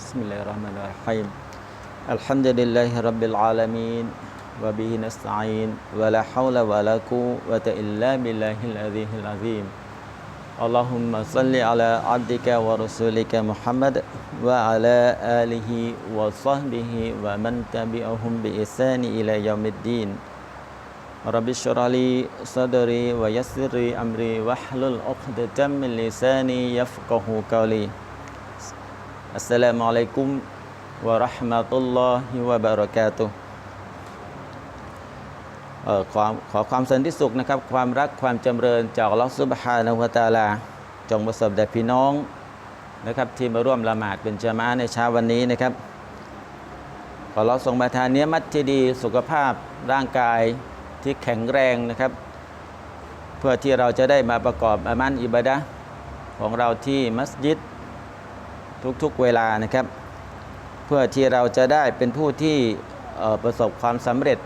بسم الله الرحمن الرحيم الحمد لله رب العالمين وبه نستعين ولا حول ولا قوة إلا بالله العلي العظيم اللهم صل على عبدك อัสสลามุอะลัยกุมวะราะห์มะตุลลอฮิวะบะเราะกาตุความขอความสันติสุขนะครับ ความรักความจำเริญจากลอสุบฮานาวตาลา จงประสบแด่พี่น้องนะครับ ที่มาร่วมละหมาดเป็นจามาในเช้าวันนี้นะครับ ขอเราทรงประทานเนื้อมัดที่ดีสุขภาพร่างกายที่แข็งแรงนะครับ เพื่อที่เราจะได้มาประกอบอามันอิบะดะของเราที่มัสยิด ทุกๆเวลานะครับ เพื่อที่เราจะได้เป็นผู้ที่ประสบความสำเร็จ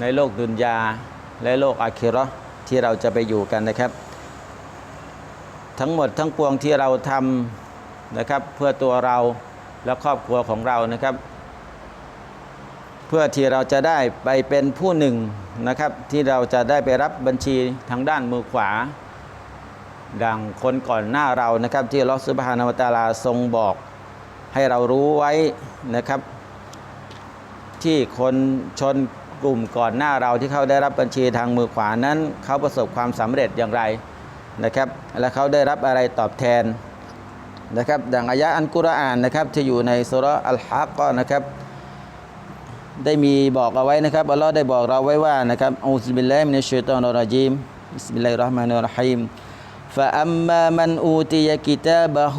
ในโลกดุนยาและโลกอาคิราะห์ที่เราจะไปอยู่กันนะครับ ทั้งหมดทั้งปวงที่เราทำนะครับ เพื่อตัวเราและครอบครัวของเรานะครับ เพื่อที่เราจะได้ไปเป็นผู้หนึ่งนะครับ ที่เราจะได้ไปรับบัญชีทางด้านมือขวา ดังคนก่อนหน้าเรานะครับที่ลอฮฺซุบฮานาวตาลาทรงบอกให้เรารู้ไว้นะครับ ที่คนชนกลุ่มก่อนหน้าเราที่เขาได้รับบัญชีทางมือขวานั้น เขาประสบความสำเร็จอย่างไรนะครับ และเขาได้รับอะไรตอบแทนนะครับ ดังอายะอันกุรอานนะครับที่อยู่ในสุรอัลฮักก็นะครับได้มีบอกเอาไว้นะครับอัลลอฮ์ได้บอกเราไว้ว่านะครับอูซบิลลาฮิมินัชชัยฏอนรรจีมบิสมิลลาฮิรเราะห์มานิรเราะฮีม فأما من أوتي كتابه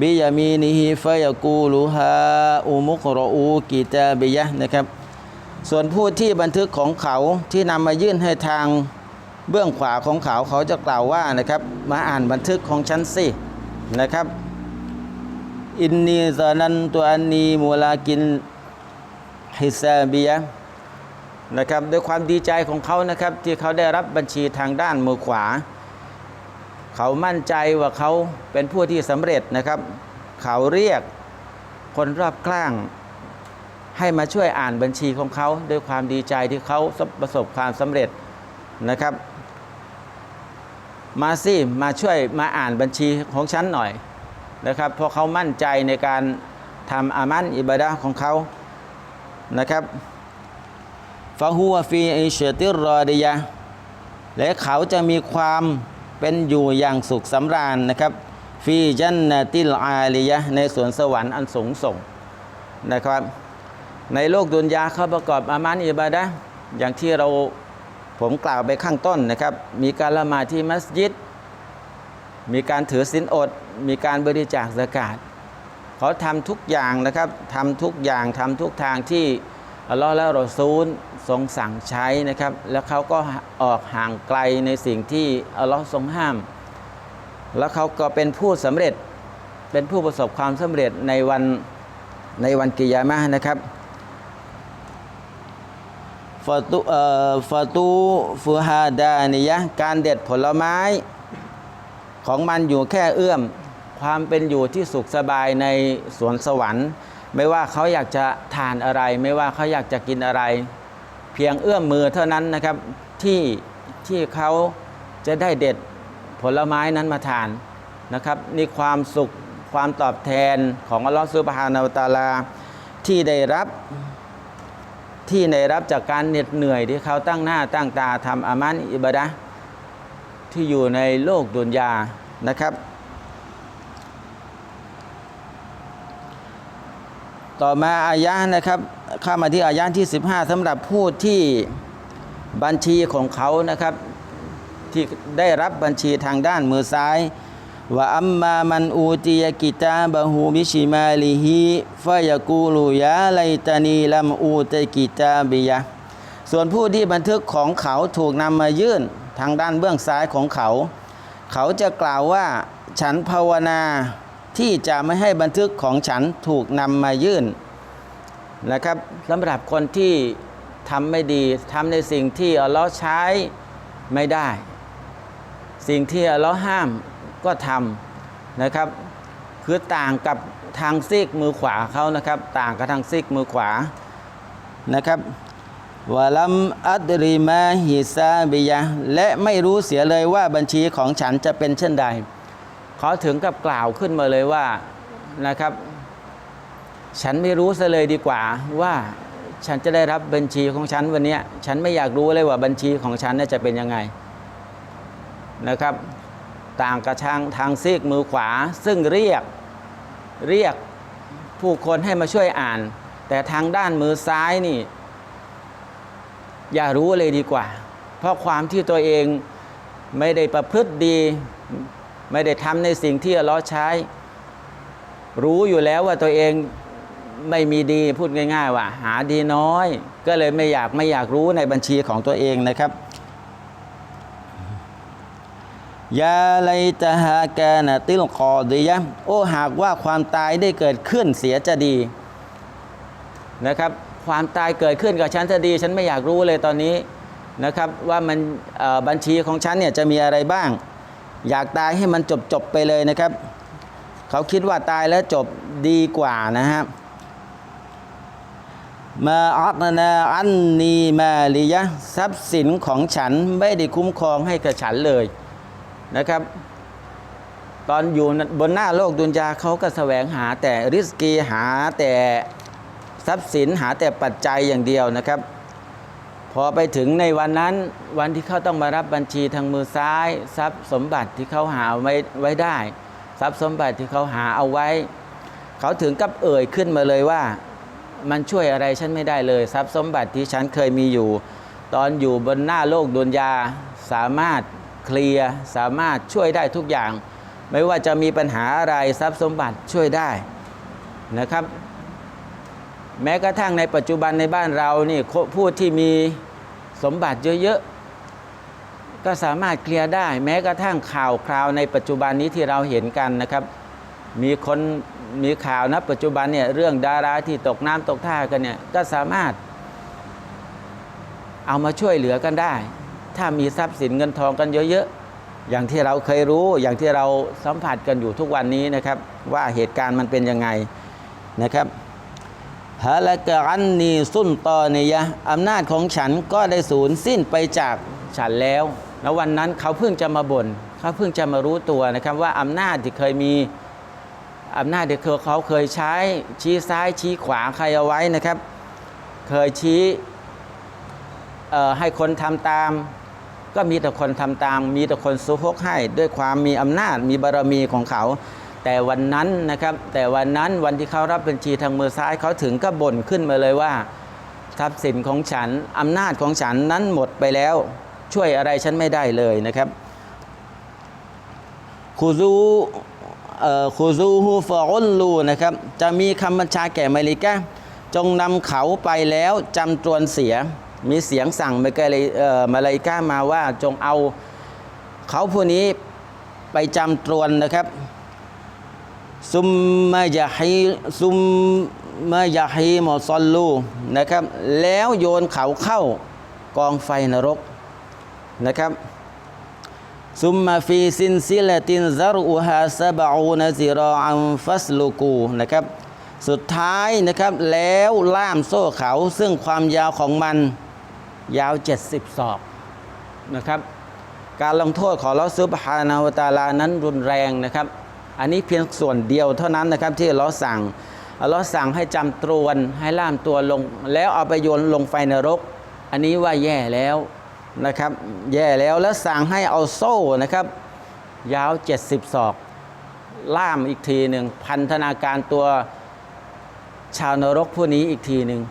بيمينه فيقول هاؤم اقرءوا كتابيه นะครับ ส่วนผู้ที่บันทึกของเขาที่นำมายื่นให้ทางเบื้องขวาของเขาเขาจะกล่าวว่านะครับ มาอ่านบันทึกของฉันสินะครับ อินนีซานันตัวอันนีมูลากินฮิซาบียะนะครับด้วยความดีใจของเขานะครับ ที่เขาได้รับบัญชีทางด้านมือขวา เขามั่นใจว่าเขาเป็นผู้ที่สำเร็จนะครับ เขาเรียกคนรอบข้างให้มาช่วยอ่านบัญชีของเขาด้วยความดีใจที่เขาประสบความสำเร็จนะครับ มาสิมาช่วยมาอ่านบัญชีของฉันหน่อยนะครับ เพราะเขามั่นใจในการทำอามันอิบาดะห์ของเขานะครับฟาฮัวฟีอิชติรอดียะและเขาจะมีความ เป็นอยู่อย่างสุขสำราญนะครับฟีจันนติลอาลียะในสวนสวรรค์อันสูงส่งนะครับ ในโลกดุนยาเขาประกอบอามันอิบาดะอย่างที่เราผมกล่าวไปข้างต้นนะครับ มีการละหมาดที่มัสยิด มีการถือศีลอด มีการบริจาคสกาดเขาทำทุกอย่างนะครับทำทุกอย่างทำทุกทางที่ อัลลอฮ์และรอซูลทรงสั่งใช้นะครับ แล้วเขาก็ออกห่างไกลในสิ่งที่อัลลอฮ์ทรงห้าม แล้วเขาก็เป็นผู้สำเร็จเป็นผู้ประสบความสำเร็จในวันในวันกิยามะนะครับฟาตุเอ่อฟาตูฟูฮาดานิยะการเด็ดผลไม้ ของมันอยู่แค่เอื้อม ความเป็นอยู่ที่สุขสบายในสวนสวรรค์ ไม่ว่าเขาอยากจะทานอะไร ไม่ว่าเขาอยากจะกินอะไร เพียงเอื้อมมือเท่านั้นนะครับที่ที่เขาจะได้เด็ดผลไม้นั้นมาทานนะครับนี่ความสุขความตอบแทนของอัลลอฮฺซุบฮานาอัลตาลา ที่ได้รับที่ได้รับจากการเหน็ดเหนื่อยที่เขาตั้งหน้าตั้งตาทำอามันอิบาดะที่อยู่ในโลกดุนยานะครับ ต่อมาอายะนะครับเข้ามาที่อายะที่ 15สำหรับผู้ที่บัญชีของเขานะครับ ที่ได้รับบัญชีทางด้านมือซ้ายว่าอัมมามันอูติยกิตาบะฮูบิชิมาลิฮิฟะยากูลูยาไลตานีลัมอูติกิตาบิยะส่วนผู้ที่บันทึกของเขาถูกนำมายื่นทางด้านเบื้องซ้ายของเขา เขาจะกล่าวว่าฉันภาวนา ที่จะไม่ให้บันทึกของฉันถูกนำมายื่นนะครับสำหรับคนที่ทำไม่ดีทำในสิ่งที่อัลลอฮ์ใช้ไม่ได้ สิ่งที่อัลลอฮ์ห้ามก็ทำนะครับ คือต่างกับทางซีกมือขวาเขานะครับ ต่างกับทางซีกมือขวานะครับวะลัมอัดริมาฮิซาบิยะและไม่รู้เสียเลยว่าบัญชีของฉันจะเป็นเช่นใด เขาถึงกับกล่าวขึ้นมาเลยว่านะครับ ฉันไม่รู้ซะเลยดีกว่าว่าฉันจะได้รับบัญชีของฉันวันนี้ฉันไม่อยากรู้เลยว่าบัญชีของฉันน่จะเป็นยังไงนะครับ ต่างกับทางทางซีกมือขวา ซึ่งเรียกเรียกผู้คนให้มาช่วยอ่าน แต่ทางด้านมือซ้ายนี่ อย่ารู้เลยดีกว่า เพราะความที่ตัวเองไม่ได้ประพฤติดี ไม่ได้ทำในสิ่งที่อัลลอฮ์ใช้ รู้อยู่แล้วว่าตัวเองไม่มีดีพูดง่าย ๆ ว่า หาดีน้อย ก็เลยไม่อยากไม่อยากรู้ในบัญชีของตัวเองนะครับยาไลตะฮากานะติลกอดียะโอ้หากว่าความตายได้เกิดขึ้นเสียจะดีนะครับ ความตายเกิดขึ้นกับฉันจะดี ฉันไม่อยากรู้เลยตอนนี้นะครับ ว่ามันบัญชีของฉันเนี่ยจะมีอะไรบ้าง อยากตายให้มันจบจบไปเลยนะครับ เขาคิดว่าตายแล้วจบดีกว่านะครับมาอัตนาอันนีมาลียะห์ทรัพย์สินของฉันไม่ได้คุ้มครองให้กับฉันเลยนะครับ ตอนอยู่บนหน้าโลกดุนยาเขาก็แสวงหาแต่ริสกีหาแต่ทรัพย์สินหาแต่ปัจจัยอย่างเดียวนะครับ อไปถึงในวันนั้นวันที่เขาต้องมารับบัญชีทางมือซ้าย ทรัพย์สมบัติที่เขาหาไว้ไว้ได้ ทรัพย์สมบัติที่เขาหาเอาไว้ เขาถึงกับเอ่ยขึ้นมาเลยว่า มันช่วยอะไรฉันไม่ได้เลย ทรัพย์สมบัติที่ฉันเคยมีอยู่ ตอนอยู่บนหน้าโลกดุนยาสามารถเคลียร์สามารถช่วยได้ทุกอย่าง ไม่ว่าจะมีปัญหาอะไรทรัพย์สมบัติช่วยได้นะครับ แม้กระทั่งในปัจจุบันในบ้านเรานี่ผู้ที่มี สมบัติเยอะๆ ก็สามารถเคลียร์ได้ แม้กระทั่งข่าวคราวในปัจจุบันนี้ที่เราเห็นกันนะครับ มีคนมีข่าวนะปัจจุบันเนี่ยเรื่องดาราที่ตกน้ำตกท่ากันเนี่ยก็สามารถเอามาช่วยเหลือกันได้ ถ้ามีทรัพย์สินเงินทองกันเยอะๆ อย่างที่เราเคยรู้ อย่างที่เราสัมผัสกันอยู่ทุกวันนี้นะครับ ว่าเหตุการณ์มันเป็นยังไงนะครับ ฮะละกะอันนีสุนตอเนียะอำนาจของฉันก็ได้สูญสิ้นไปจากฉันแล้วแล้ววันนั้นเขาเพิ่งจะมาบน่นเขาเพิ่งจะมารู้ตัวนะครับว่าอำนาจที่เคยมีอำนาจที่เขาเคยใช้ชี้ซ้ายชี้ขวาใครเอาไว้นะครับ เคยชี้ให้คนทำตาม ก็มีแต่คนทำตาม มีแต่คนซุฮกให้ด้วยความมีอำนาจมีบารมีของเขา แต่วันนั้นนะครับแต่วันนั้นวันที่เขารับบัญชีทางมือซ้ายเขาถึงก็บ่นขึ้นมาเลยว่า ทรัพย์สินของฉันอำนาจของฉันนั้นหมดไปแล้ว ช่วยอะไรฉันไม่ได้เลยนะครับคูซูเอ่อคูซูฮูฟอลลูนะครับจะมีคำบัญชาแก่มาลิกะจงนำเขาไปแล้วจำตรวนเสีย มีเสียงสั่งมาแก่เอ่อมาลิกะมาว่าจงเอาเขาผู้นี้ไปจำตรวนนะครับ ซุมมายาฮีซุมมายาฮีมอซอลลูนะครับ แล้วโยนเขาเข้ากองไฟนรกนะครับซุมมาฟีซินซิลตินซารูฮาซาบะอูนซิรออัมฟัสลูกูนะครับ สุดท้ายนะครับแล้วล่ามโซ่เขาซึ่งความยาวของมันยาว 70 ศอกนะครับ การลงโทษของลอซุบฮานาวตาลานั้นรุนแรงนะครับ อันนี้เพียงส่วนเดียวเท่านั้นนะครับที่เราสั่งเราสั่งให้จำตรวนให้ล่ามตัวลง แล้วเอาไปโยนลงไฟนรก อันนี้ว่าแย่แล้วนะครับ แย่แล้วแล้วสั่งให้เอาโซ่นะครับ ยาว 70ศอก ล่ามอีกทีหนึ่งพันธนาการตัวชาวนรกผู้นี้อีกทีหนึ่ง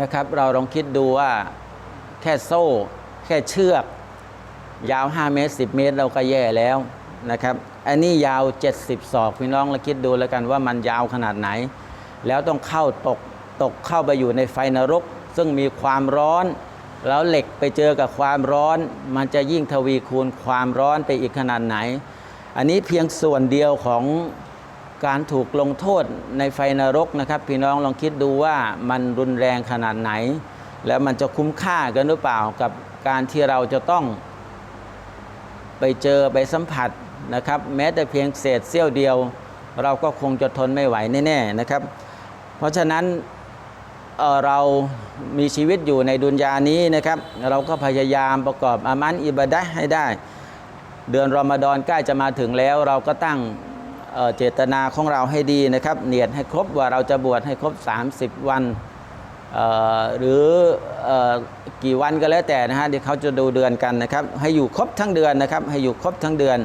นะครับ เราลองคิดดูว่าแค่โซ่ แค่เชือก ยาว 5 เมตร 10 เมตร เราก็แย่แล้ว นะครับ อันนี้ยาว 70 ศอกพี่น้องเราคิดดูแล้วกันว่ามันยาวขนาดไหน แล้วต้องเข้าตกตกเข้าไปอยู่ในไฟนรก ซึ่งมีความร้อน แล้วเหล็กไปเจอกับความร้อน มันจะยิ่งทวีคูณความร้อนไปอีกขนาดไหน อันนี้เพียงส่วนเดียวของการถูกลงโทษในไฟนรกนะครับ พี่น้องลองคิดดูว่ามันรุนแรงขนาดไหน แล้วมันจะคุ้มค่ากันหรือเปล่ากับการที่เราจะต้องไปเจอไปสัมผัส นะครับ แม้แต่เพียงเศษเสี้ยวเดียว เราก็คงจะทนไม่ไหวแน่ๆนะครับ เพราะฉะนั้นเเรามีชีวิตอยู่ในดุนยานี้นะครับ เราก็พยายามประกอบอามันอิบาดะให้ได้ เดือนรอมฎอนใกล้จะมาถึงแล้ว เราก็ตั้งเเจตนาของเราให้ดีนะครับเนียดให้ครบว่าเราจะบวชให้ครบ 30 วันหรืออกี่วันก็แล้วแต่นะฮะเดี๋ยวเขาจะดูเดือนกันนะครับ ให้อยู่ครบทั้งเดือนนะครับ ให้อยู่ครบทั้งเดือน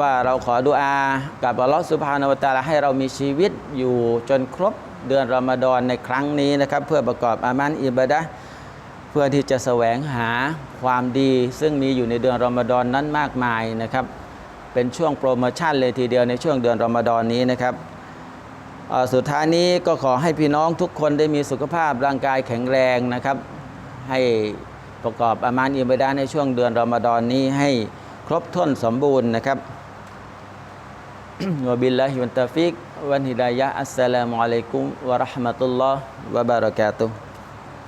ว่าเราขอดุอากับอัลลอฮฺสุบฮานาวตาลาให้เรามีชีวิตอยู่จนครบเดือนรอมฎอนในครั้งนี้นะครับ เพื่อประกอบอามันอิบาดะเพื่อที่จะแสวงหาความดี ซึ่งมีอยู่ในเดือนรอมฎอนนั้นมากมายนะครับ เป็นช่วงโปรโมชั่นเลยทีเดียวในช่วงเดือนรอมฎอนนี้นะครับสุดท้ายนี้ก็ขอให้พี่น้องทุกคนได้มีสุขภาพร่างกายแข็งแรงนะครับ ให้ประกอบอามันอิบาดะในช่วงเดือนรอมฎอนนี้ให้ ครบถ้วนสมบูรณ์นะครับวบิลลาฮิวันตาฟิกวันฮิดายะอัสสลามุอะลัยกุมวะราะห์มะตุลลอฮ์วะบารากาตุฮ์